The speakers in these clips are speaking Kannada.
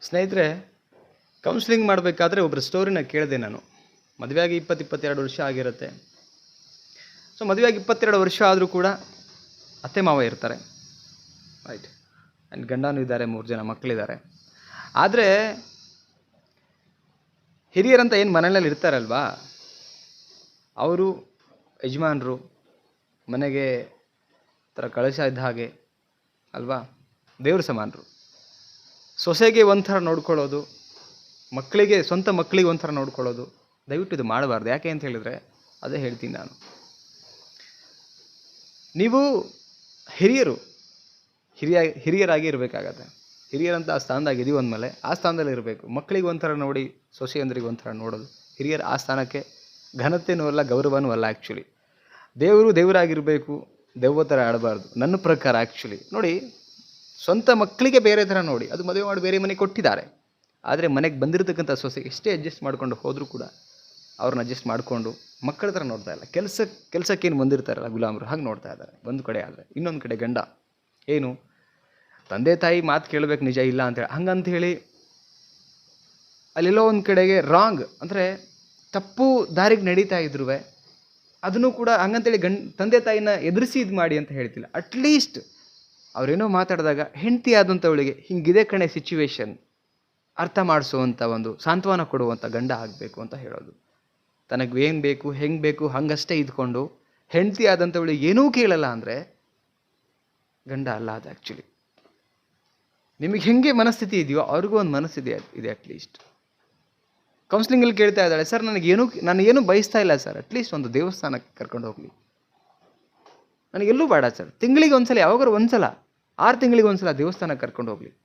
ಸ್ನೇಹಿತರೆ ಕೌನ್ಸಿಲಿಂಗ್ ಮಾಡಬೇಕಾದ್ರೆ ಒಬ್ಬರ ಸ್ಟೋರಿನ ಕೇಳಿದೆ ನಾನು. ಮದುವೆಯಾಗಿ ಇಪ್ಪತ್ತು ಇಪ್ಪತ್ತೆರಡು ವರ್ಷ ಆಗಿರುತ್ತೆ. ಸೊ ಮದುವೆಯಾಗಿ ಇಪ್ಪತ್ತೆರಡು ವರ್ಷ ಆದರೂ ಕೂಡ ಅತ್ತೆ, ಮಾವ ಇರ್ತಾರೆ. ರೈಟ್ ಆ್ಯಂಡ್ ಗಂಡನೂ ಇದ್ದಾರೆ, ಮೂರು ಜನ ಮಕ್ಕಳಿದ್ದಾರೆ. ಆದರೆ, ಹಿರಿಯರಂತ ಏನು ಮನೆಯಲ್ಲಿ ಇರ್ತಾರಲ್ವಾ? ಅವರು ಯಜಮಾನರು, ಮನೆಗೆ ಥರ ಕಳಶ ಇದ್ದ ಹಾಗೆ, ಅಲ್ವಾ? ದೇವ್ರ ಸಮಾನರು. ಸೊಸೆಗೆ ಒಂಥರ ನೋಡ್ಕೊಳ್ಳೋದು, ಮಕ್ಕಳಿಗೆ, ಸ್ವಂತ ಮಕ್ಕಳಿಗೆ ಒಂಥರ ನೋಡ್ಕೊಳ್ಳೋದು, ದಯವಿಟ್ಟು ಇದು ಮಾಡಬಾರ್ದು. ಯಾಕೆ ಅಂತ ಹೇಳಿದರೆ, ಅದೇ ಹೇಳ್ತೀನಿ ನಾನು. ನೀವು ಹಿರಿಯರು, ಹಿರಿಯ, ಹಿರಿಯರಾಗಿ ಇರಬೇಕಾಗತ್ತೆ. ಹಿರಿಯರಂತ ಆ ಸ್ಥಾನದಾಗ ಇದೀವಿ ಅಂದಮೇಲೆ, ಆ ಸ್ಥಾನದಲ್ಲಿ ಇರಬೇಕು. ಮಕ್ಕಳಿಗೆ ಒಂಥರ ನೋಡಿ, ಸೊಸೆಯಂದ್ರಿಗೆ ಒಂಥರ ನೋಡೋದು. ಹಿರಿಯರ ಆ ಸ್ಥಾನಕ್ಕೆ ಘನತೆನೂ ಅಲ್ಲ, ಗೌರವನೂ ಅಲ್ಲ ಆ್ಯಕ್ಚುಲಿ ದೇವರು ದೇವರಾಗಿರಬೇಕು ದೆವ್ವ ಥರ ಆಡಬಾರ್ದು. ನನ್ನ ಪ್ರಕಾರ ಆ್ಯಕ್ಚುಲಿ ನೋಡಿ ಸ್ವಂತ ಮಕ್ಕಳಿಗೆ ಬೇರೆ ಥರ ನೋಡಿ. ಅದು ಮದುವೆ ಮಾಡಿ ಬೇರೆ ಮನೆಗೆ ಕೊಟ್ಟಿದ್ದಾರೆ. ಆದರೆ ಮನೆಗೆ ಬಂದಿರತಕ್ಕಂಥ ಸೊಸೆ ಎಷ್ಟೇ ಅಡ್ಜಸ್ಟ್ ಮಾಡ್ಕೊಂಡು ಹೋದರೂ ಕೂಡ ಅವ್ರನ್ನ ಅಡ್ಜಸ್ಟ್ ಮಾಡಿಕೊಂಡು ಮಕ್ಕಳ ಥರ ನೋಡ್ತಾ ಇಲ್ಲ. ಕೆಲಸ, ಕೆಲಸಕ್ಕೇನು ಬಂದಿರ್ತಾರಲ್ಲ ಗುಲಾಮರು, ಹಾಗೆ ನೋಡ್ತಾ ಇದ್ದಾರೆ. ಒಂದು ಕಡೆ ಆದರೆ, ಇನ್ನೊಂದು ಕಡೆ ಗಂಡ. ಏನು? ತಂದೆ ತಾಯಿ ಮಾತು ಕೇಳಬೇಕು ನಿಜ ಇಲ್ಲ ಅಂತೇಳಿ ಹೇಳಿ. ಅಲ್ಲೆಲ್ಲೋ ಒಂದು ಕಡೆಗೆ ರಾಂಗ್ ಅಂದರೆ ತಪ್ಪು ದಾರಿಗೆ ನಡೀತಾ ಇದ್ರು ಅದನ್ನು ಕೂಡ ಹಂಗಂತೇಳಿ ಗಂಡ, ತಂದೆ ತಾಯಿನ ಎದುರಿಸಿ ಇದು ಮಾಡಿ ಅಂತ ಹೇಳ್ತಿಲ್ಲ. ಅಟ್ಲೀಸ್ಟ್ ಅವರೇನೋ ಮಾತಾಡಿದಾಗ ಹೆಂಡತಿ ಆದಂಥವಳಿಗೆ ಹಿಂಗಿದೆ ಕಣೆ ಸಿಚುವೇಶನ್ ಅರ್ಥ ಮಾಡಿಸುವಂಥ ಒಂದು ಸಾಂತ್ವನ ಕೊಡುವಂಥ ಗಂಡ ಆಗಬೇಕು ಅಂತ ಹೇಳೋದು. ತನಗೆ ಏನು ಬೇಕು, ಹೆಂಗೆ ಬೇಕು ಹಂಗಷ್ಟೇ ಇದ್ಕೊಂಡು ಹೆಂಡತಿ ಆದಂಥವಳಿಗೆ ಏನೂ ಕೇಳಲ್ಲ ಅಂದರೆ ಗಂಡ ಅಲ್ಲ ಅದು ಆ್ಯಕ್ಚುಲಿ ನಿಮಗೆ ಹೆಂಗೆ ಮನಸ್ಥಿತಿ ಇದೆಯೋ ಅವ್ರಿಗೂ ಒಂದು ಮನಸ್ಥಿತಿ ಇದೆ ಅಟ್ಲೀಸ್ಟ್ ಕೌನ್ಸಿಲಿಂಗಲ್ಲಿ ಕೇಳ್ತಾ ಇದ್ದಾಳೆ, ಸರ್ ನನಗೇನು ನಾನು ಏನು ಬಯಸ್ತಾ ಇಲ್ಲ ಸರ್ ಅಟ್ಲೀಸ್ಟ್ ಒಂದು ದೇವಸ್ಥಾನಕ್ಕೆ ಕರ್ಕೊಂಡು ಹೋಗಲಿ. ನನಗೆಲ್ಲೂ ಬೇಡ ಸರ್. ತಿಂಗಳಿಗೆ ಒಂದ್ಸಲ, ಯಾವಾಗಾರು ಒಂದ್ಸಲ. ಆರು ತಿಂಗಳಿಗೆ ಒಂದು ಸಲ ದೇವಸ್ಥಾನಕ್ಕೆ ಕರ್ಕೊಂಡು ಹೋಗಲಿ.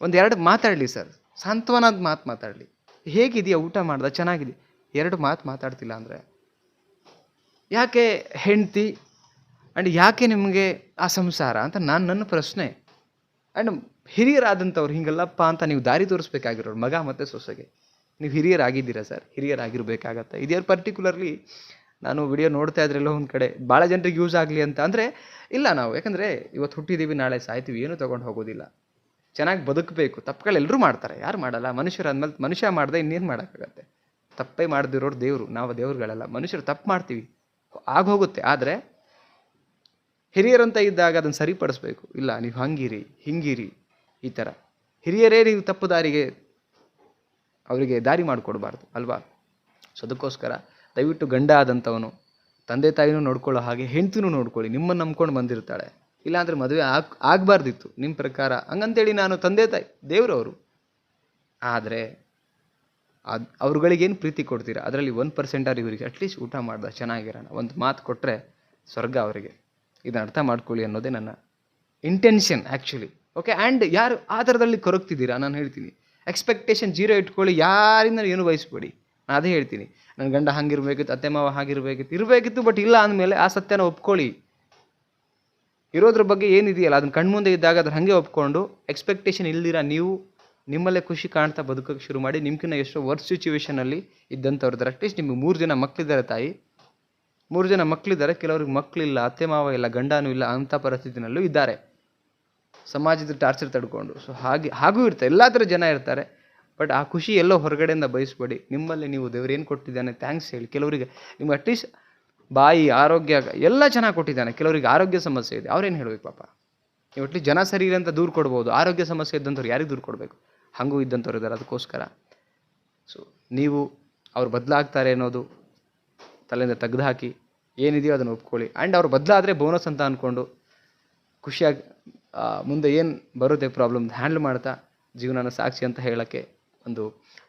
ಒಂದು ಎರಡು ಮಾತಾಡಲಿ ಸರ್. ಸಾಂತ್ವನದ ಮಾತು ಮಾತಾಡಲಿ. ಹೇಗಿದೆಯಾ ಊಟ ಮಾಡ್ದ? ಚೆನ್ನಾಗಿದೆ ಎರಡು ಮಾತು ಮಾತಾಡ್ತಿಲ್ಲ ಅಂದರೆ? ಯಾಕೆ ಹೆಂಡ್ತಿ? ಆ್ಯಂಡ್ ಯಾಕೆ ನಿಮಗೆ ಆ ಸಂಸಾರ? ಅಂತ ನಾನು ನನ್ನ ಪ್ರಶ್ನೆ. ಆ್ಯಂಡ್ ಹಿರಿಯರಾದಂಥವ್ರು ಹಿಂಗಲ್ಲಪ್ಪ ಅಂತ ನೀವು ದಾರಿ ತೋರಿಸ್ಬೇಕಾಗಿರೋರು ಮಗ ಮತ್ತು ಸೊಸೆಗೆ. ನೀವು ಹಿರಿಯರಾಗಿದ್ದೀರಾ ಸರ್? ಹಿರಿಯರಾಗಿರ್ಬೇಕಾಗತ್ತೆ. ಇದ್ಯಾರು ಪರ್ಟಿಕ್ಯುಲರ್ಲಿ ನಾನು ವಿಡಿಯೋ ನೋಡ್ತಾ ಇದ್ರೆ ಎಲ್ಲೋ ಒಂದು ಕಡೆ. ಭಾಳ ಜನರಿಗೆ ಯೂಸ್ ಆಗಲಿ ಅಂತ. ಅಂದರೆ ಇಲ್ಲ ನಾವು. ಯಾಕಂದರೆ ಇವತ್ತು ಹುಟ್ಟಿದ್ದೀವಿ ನಾಳೆ ಸಾಯ್ತೀವಿ, ಏನೂ ತೊಗೊಂಡು ಹೋಗೋದಿಲ್ಲ. ಚೆನ್ನಾಗಿ ಬದುಕಬೇಕು. ತಪ್ಪುಗಳೆಲ್ಲರೂ ಮಾಡ್ತಾರೆ. ಯಾರು ಮಾಡಲ್ಲ. ಮನುಷ್ಯರು ಅಂದ್ಮೇಲೆ ಮನುಷ್ಯ ಮಾಡದೆ ಇನ್ನೇನು ಮಾಡೋಕ್ಕಾಗತ್ತೆ? ತಪ್ಪೇ ಮಾಡದಿರೋರು ದೇವರು. ನಾವು ದೇವ್ರುಗಳಲ್ಲ. ಮನುಷ್ಯರು ತಪ್ಪು ಮಾಡ್ತೀವಿ. ಆಗೋಗುತ್ತೆ ಆದರೆ ಹಿರಿಯರಂತ ಇದ್ದಾಗ ಅದನ್ನು ಸರಿಪಡಿಸ್ಬೇಕು. ಇಲ್ಲ, ನೀವು ಹಂಗಿರಿ, ಹಿಂಗಿರಿ, ಈ ಥರ ಹಿರಿಯರೇ ನೀವು ತಪ್ಪು ದಾರಿಗೆ, ಅವರಿಗೆ ದಾರಿ ಮಾಡಿಕೊಡ್ಬಾರ್ದು. ಅಲ್ವಾ? ಸೊ ಅದಕ್ಕೋಸ್ಕರ ದಯವಿಟ್ಟು ಗಂಡ ಆದಂಥವನು ತಂದೆ ತಾಯಿನೂ ನೋಡ್ಕೊಳ್ಳೋ ಹಾಗೆ ಹೆಂಡ್ತಿನೂ ನೋಡ್ಕೊಳ್ಳಿ, ನಿಮ್ಮನ್ನು ನಂಬ್ಕೊಂಡು ಬಂದಿರ್ತಾಳೆ. ಇಲ್ಲಾಂದರೆ ಮದುವೆ ಆಗ್, ಆಗಬಾರ್ದಿತ್ತು ನಿಮ್ಮ ಪ್ರಕಾರ. ಹಂಗಂತೇಳಿ ನಾನು ತಂದೆ ತಾಯಿ, ದೇವರವರು. ಆದರೆ ಅದು, ಅವ್ರುಗಳಿಗೇನು ಪ್ರೀತಿ ಕೊಡ್ತೀರಾ? ಅದರಲ್ಲಿ ಒಂದು ಪರ್ಸೆಂಟಾರು ಇವರಿಗೆ ಅಟ್ಲೀಸ್ಟ್ ಊಟ ಮಾಡ್ದ ಚೆನ್ನಾಗಿರೋಣ. ಒಂದು ಮಾತು ಕೊಟ್ಟರೆ ಸ್ವರ್ಗ ಅವರಿಗೆ. ಇದನ್ನ ಅರ್ಥ ಮಾಡ್ಕೊಳ್ಳಿ ಅನ್ನೋದೇ ನನ್ನ ಇಂಟೆನ್ಷನ್ ಆ್ಯಕ್ಚುಲಿ ಓಕೆ ಆ್ಯಂಡ್ ಯಾರು, ಆ ಥರದಲ್ಲಿ ಕೊರಗ್ತಿದ್ದೀರಾ? ನಾನು ಹೇಳ್ತೀನಿ. ಎಕ್ಸ್ಪೆಕ್ಟೇಷನ್ ಜೀರೋ ಇಟ್ಕೊಳ್ಳಿ ಯಾರಿಂದ ಏನು ಬಯಸ್ಬೇಡಿ. ಅದೇ ಹೇಳ್ತೀನಿ. ನನ್ನ ಗಂಡ ಹಂಗಿರ್ಬೇಕಿತ್ತು, ಅತ್ತೆ ಮಾವ ಹಾಗಿರ್ಬೇಕಿತ್ತು, ಇರಬೇಕಿತ್ತು ಬಟ್ ಇಲ್ಲ ಅಂದಮೇಲೆ ಆ ಸತ್ಯನ ಒಪ್ಕೊಳ್ಳಿ. ಇರೋದ್ರ ಬಗ್ಗೆ ಏನಿದೆಯಲ್ಲ, ಅದನ್ನ ಕಣ್ಮುಂದೆ ಇದ್ದಾಗ ಅದ್ರ ಹಾಗೆ ಒಪ್ಕೊಂಡು ಎಕ್ಸ್ಪೆಕ್ಟೇಷನ್ ಇಲ್ದಿರ ನೀವು ನಿಮ್ಮಲ್ಲೇ ಖುಷಿ ಕಾಣ್ತಾ ಬದುಕೋಕ್ಕೆ ಶುರು ಮಾಡಿ, ನಿಮ್ಕಿನ್ನ ಎಷ್ಟೋ ವರ್ಸ್ ಸಿಚುವೇಷನಲ್ಲಿ ಇದ್ದಂಥವ್ರದ್ದು ಅಟ್ಲೀಸ್ಟ್ ನಿಮಗೆ ಮೂರು ಜನ ಮಕ್ಕಳಿದ್ದಾರೆ ತಾಯಿ. ಮೂರು ಜನ ಮಕ್ಕಳಿದ್ದಾರೆ ಕೆಲವ್ರಿಗೆ ಮಕ್ಕಳಿಲ್ಲ ಅತ್ತೆ ಮಾವ ಇಲ್ಲ, ಗಂಡನೂ ಇಲ್ಲ, ಅಂಥ ಪರಿಸ್ಥಿತಿನಲ್ಲೂ ಇದ್ದಾರೆ. ಸಮಾಜದ ಟಾರ್ಚರ್ ತಡ್ಕೊಂಡು. ಸೊ ಹಾಗೆ, ಹಾಗೂ ಇರ್ತಾರೆ. ಎಲ್ಲ ಥರ ಜನ ಇರ್ತಾರೆ. ಬಟ್ ಆ ಖುಷಿ ಎಲ್ಲೋ ಹೊರಗಡೆಯಿಂದ ಬಯಸ್ಬೇಡಿ. ನಿಮ್ಮಲ್ಲಿ ನೀವು ದೇವ್ರು ಏನು ಕೊಟ್ಟಿದ್ದಾನೆ ಥ್ಯಾಂಕ್ಸ್ ಹೇಳಿ. ಕೆಲವರಿಗೆ ನಿಮ್ಗೆ ಅಟ್ಲೀಸ್ಟ್ ಬಾಯಿ, ಆರೋಗ್ಯ, ಎಲ್ಲ ಚೆನ್ನಾಗಿ ಕೊಟ್ಟಿದ್ದಾನೆ. ಕೆಲವರಿಗೆ ಆರೋಗ್ಯ ಸಮಸ್ಯೆ ಇದೆ. ಅವ್ರೇನು ಹೇಳಬೇಕು ಪಾಪ? ನೀವು ಅಟ್ಲೀಸ್ಟ್ ಜನ ಸರಿ ಇಲ್ಲ ಅಂತ ದೂರ ಕೊಡ್ಬೋದು. ಆರೋಗ್ಯ ಸಮಸ್ಯೆ ಇದ್ದಂಥವ್ರು ಯಾರಿಗೆ ದೂರ ಕೊಡಬೇಕು? ಹಾಗೂ ಇದ್ದಂಥವ್ರು ಇದ್ದಾರೆ ಅದಕ್ಕೋಸ್ಕರ. ಸೊ ನೀವು ಅವ್ರು ಬದಲಾಗ್ತಾರೆ ಅನ್ನೋದು ತಲೆಯಿಂದ ತೆಗೆದು ಹಾಕಿ ಏನಿದೆಯೋ ಅದನ್ನು ಒಪ್ಕೊಳ್ಳಿ. ಆ್ಯಂಡ್ ಅವ್ರು ಬದಲಾದರೆ ಬೋನಸ್ ಅಂತ ಅಂದ್ಕೊಂಡು ಖುಷಿಯಾಗಿ ಮುಂದೆ ಏನು ಬರುತ್ತೆ ಪ್ರಾಬ್ಲಮ್ ಹ್ಯಾಂಡ್ಲ್ ಮಾಡ್ತಾ ಜೀವನನ ಸಾಕ್ಷಿ ಅಂತ ಹೇಳೋಕ್ಕೆ ಒಂದು,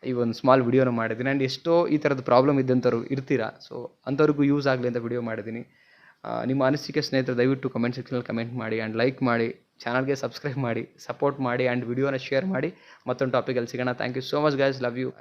ಈ ಒಂದು ಸ್ಮಾಲ್ ವಿಡಿಯೋನ ಮಾಡಿದ್ದೀನಿ. ಆ್ಯಂಡ್ ಎಷ್ಟೋ ಈ ಥರದ ಪ್ರಾಬ್ಲಮ್ ಇದ್ದಂಥವ್ರು ಇರ್ತೀರಾ? ಸೊ ಅಂಥವ್ರಿಗೂ ಯೂಸ್ ಆಗಲಿ ಅಂತ ವಿಡಿಯೋ ಮಾಡಿದ್ದೀನಿ. ನಿಮ್ಮ ಅನಿಸಿಕೆ ಸ್ನೇಹಿತರು ದಯವಿಟ್ಟು ಕಮೆಂಟ್ ಸೆಕ್ಷನಲ್ಲಿ ಕಮೆಂಟ್ ಮಾಡಿ ಆ್ಯಂಡ್ ಲೈಕ್ ಮಾಡಿ ಚಾನಲ್ಗೆ ಸಬ್ಸ್ಕ್ರೈಬ್ ಮಾಡಿ ಸಪೋರ್ಟ್ ಮಾಡಿ ಆ್ಯಂಡ್ ವಿಡಿಯೋನ ಶೇರ್ ಮಾಡಿ. ಮತ್ತೊಂದು ಟಾಪಿಕಲ್ಲಿ ಸಿಗೋಣ. Thank you so much guys love you